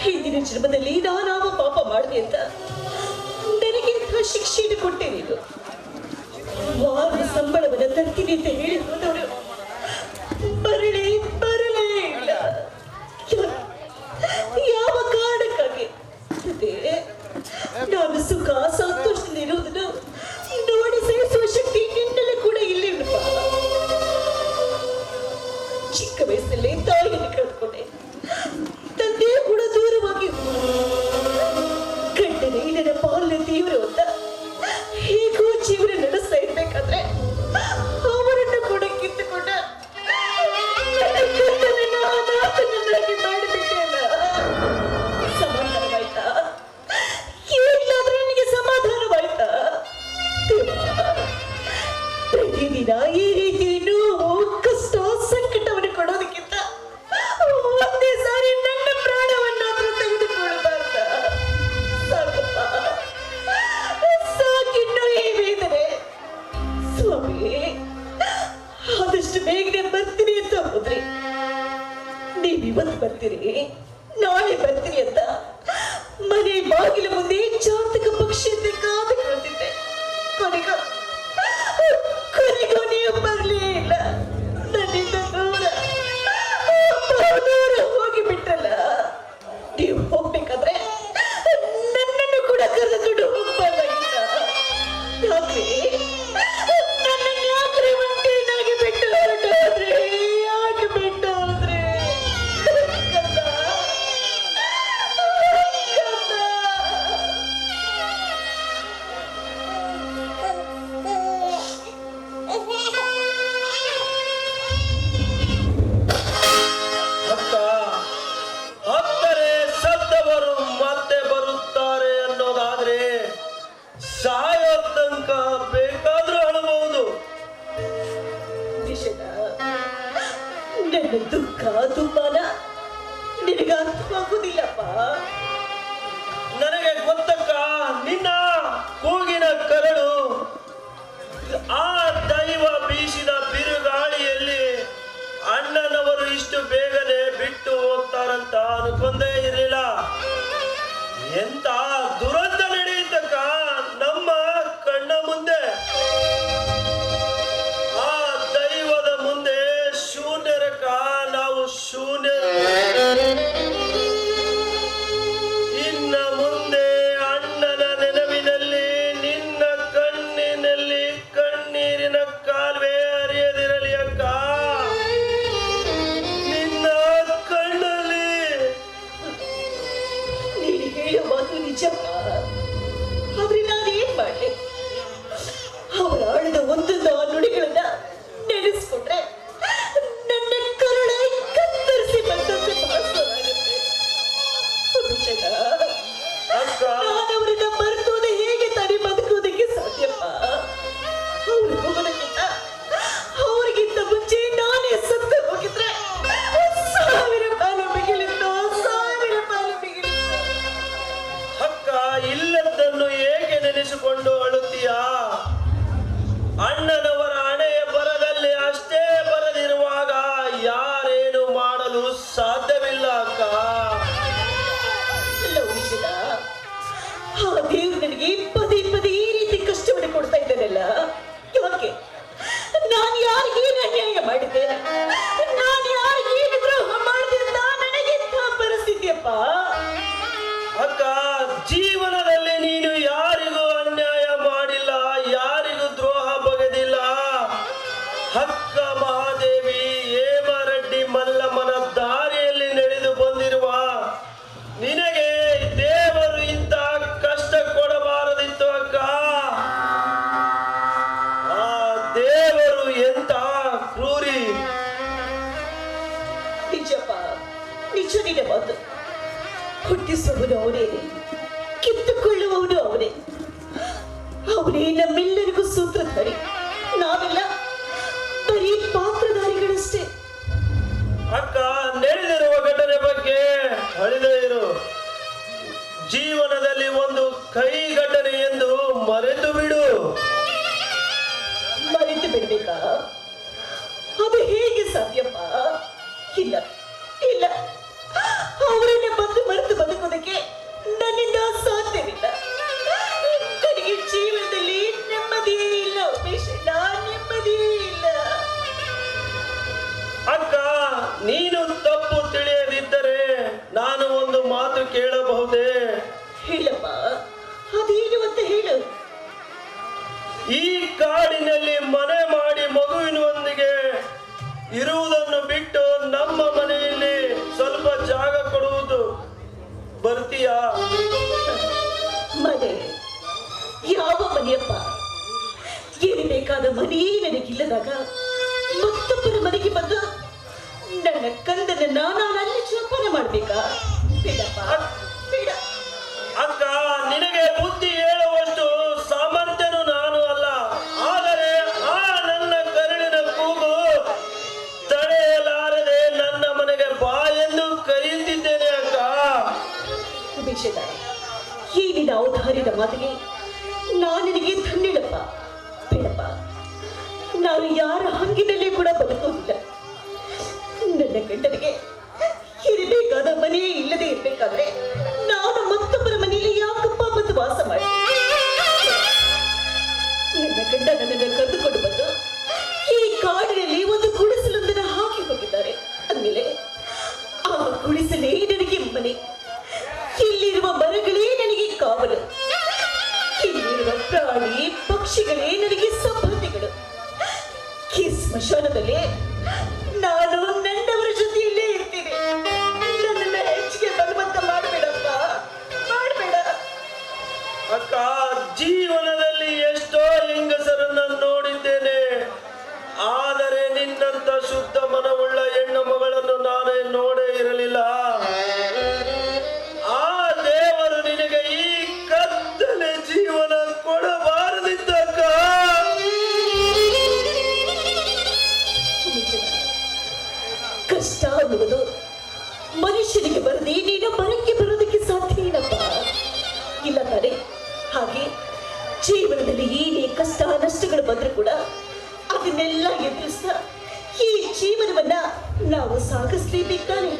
ಹಿಂದಿನ ಜನ್ಮದಲ್ಲಿ ನಾನಾವ ಪಾಪ ಮಾಡಿದೆ ಅಂತ ಇಂಥ ಶಿಕ್ಷೆಯನ್ನು ಕೊಟ್ಟೆ ನೀನು ವಾರ ಸಂಬಳವನ್ನು ತರ್ತೀನಿ ಅಂತ ಹೇಳಿ ಬರಳೆ cho 아빠. 아까 ಕೊಡುವುದು ಅವರೇನೆ ಕಿತ್ತುಕೊಳ್ಳುವವನು ಅವನೇ. ಅವರೇ ನಮ್ಮೆಲ್ಲರಿಗೂ ಸೂತ್ರಧಾರಿ. ನಾವೆಲ್ಲ ಬರೀ ಪಾತ್ರಧಾರಿಗಳಷ್ಟೇ. ಅಕ್ಕ ನಡೆದಿರುವ ಘಟನೆ ಬಗ್ಗೆ ಅಳಿದೇ ಇರು. ಜೀವನದಲ್ಲಿ ಒಂದು ಕೈ ಘಟನೆ ಎಂದು ಮರೆತು ಬಿಡು. ಮರೆತು ಬಿಡ್ಬೇಕಾ? ಅದು ಹೇಗೆ ಸಾಧ್ಯ? ಈ ಕಾಡಿನಲ್ಲಿ ಮನೆ ಮಾಡಿ ಮಗುವಿನೊಂದಿಗೆ ಇರುವುದನ್ನು ಬಿಟ್ಟು ನಮ್ಮ ಮನೆಯಲ್ಲಿ ಸ್ವಲ್ಪ ಜಾಗ ಕೊಡುವುದು. ಬರ್ತೀಯಾ? ಮನೆ ಯಾವ ಮನೆಯಪ್ಪ? ಇರಬೇಕಾದ ಮನೆಯೇ ನನಗಿಲ್ಲದಾಗ ಮತ್ತೊಬ್ಬರ ಮನೆಗೆ ಬಂದು? ನನ್ನ ಕಂದನ ನಾನು ಅಲ್ಲಿ ಜೋಪಾನ ಮಾಡ್ಬೇಕಾ? ಬೇಡಪ್ಪ. ನಿನ್ನ ಮಾತಿಗೆ ನಾನು ನಿನಗೆ ತನ್ನಿಡಪ್ಪ ಬೇಡಪ್ಪ. ನಾನು ಯಾರ ಹಂಗಿನಲ್ಲಿ ಕೂಡ ಬದುಕೋದಿಲ್ಲ ನನ್ನ ಗಂಡನಿಗೆ ಇರಬೇಕಾದ ಮನೆಯೇ ಇಲ್ಲದೆ ಇರಬೇಕಾದ್ರೆ ನಾನು ಮತ್ತೊಬ್ಬರ ಮನೆಯಲ್ಲಿ ಯಾಕಪ್ಪ ಬಂದು ವಾಸ ಮಾಡಿ? ನನ್ನ ಗಂಡ ನನ್ನನ್ನು ಕರೆದುಕೊಂಡು ಬಂದು ಈ ಕಾಡಿನಲ್ಲಿ ಒಂದು ಗುಡಿಸಲೊಂದನ್ನು ಹಾಕಿ ಹೋಗಿದ್ದಾರೆ. ಅಂದಮೇಲೆ ಆ ಗುಡಿಸಲೇ ಪಕ್ಷಿಗಳೇ, ನನಗೆ ಸಂಬಂಧಿಗಳು ಈ ಸ್ಮಶಾನದಲ್ಲಿ ನಾನು ನನ್ನವರ ಜೊತೆಯಲ್ಲೇ ಇರ್ತೀನಿ. ನನ್ನನ್ನ ಹೆಚ್ಚಿಗೆ ಬಲವಂತ ಮಾಡಬೇಡಪ್ಪ. ಮಾಡಬೇಡ. ಅಕ್ಕ, ಜೀವನದಲ್ಲಿ ಎಷ್ಟೋ ಹೆಂಗಸರನ್ನ ನೋಡಿದ್ದೇನೆ. ಆದರೆ ನಿನ್ನಂತ ಶುದ್ಧ ಮನವುಳ್ಳ ಮನುಷ್ಯನಿಗೆ ಬರದೆ ನೀನು ಮರಕ್ಕೆ ಬರೋದಕ್ಕೆ ಸಾಧ್ಯ ಏನಪ್ಪ ಇಲ್ಲ ತಾನೆ ಹಾಗೆ ಜೀವನದಲ್ಲಿ ಏನೇ ಕಷ್ಟ, ನಷ್ಟಗಳು ಬಂದರೂ ಕೂಡ ಅದನ್ನೆಲ್ಲ ಎದುರಿಸ್ತಾ ಈ ಜೀವನವನ್ನ ನಾವು ಸಾಗಿಸ್ಲೇಬೇಕಾನೆ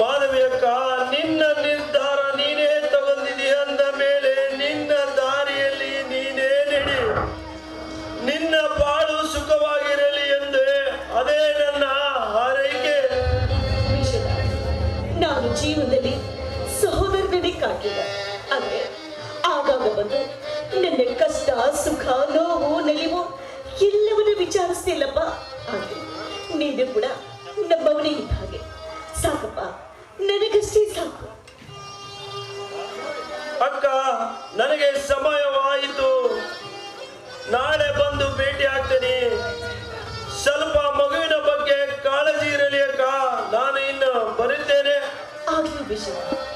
ಮಾನವೀಯಕ್ಕ, ನಿನ್ನ ನಿರ್ಧಾರ ನಾನು ಜೀವನದಲ್ಲಿ ಸಹೋದರನೇ ಕಾಟಿಲ್ಲ ಆದ್ರೆ ಆಗಾಗ ಬಂದು ನನ್ನ ಕಷ್ಟ, ಸುಖ, ನೋವು, ನಲಿವು ಎಲ್ಲವನ್ನೂ ವಿಚಾರಿಸ್ತಿಲ್ಲಪ್ಪ. ಆದ್ರೆ ನೀನು ಕೂಡ ನಮ್ಮವನೇ 不喜欢。